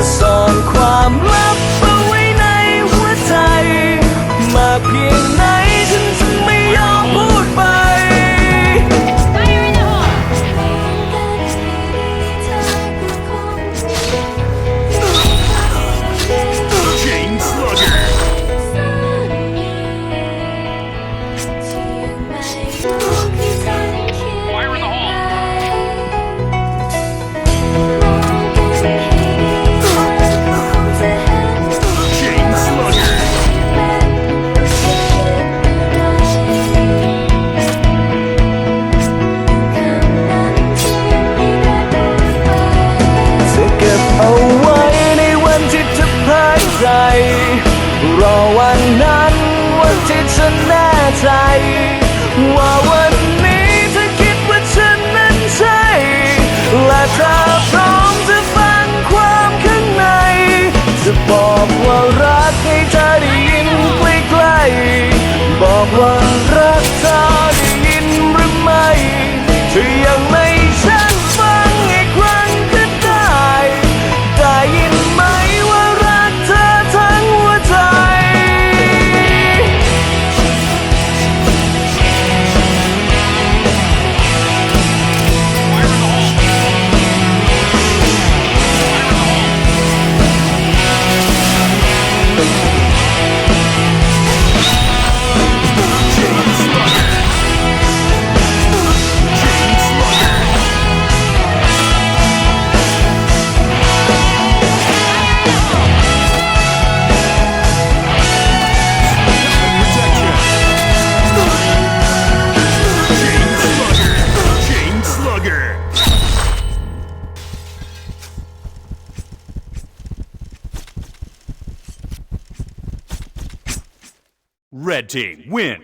จะซ่อนความลับ ที่ฉันแน่ใจ ว่าวันนี้เธอคิดว่าฉันนั้นใช่ และถ้าพร้อมจะฟังความข้างใน จะบอกว่ารักให้เธอได้ยินใกล้ๆบอกว่ารักเธอ Red team win.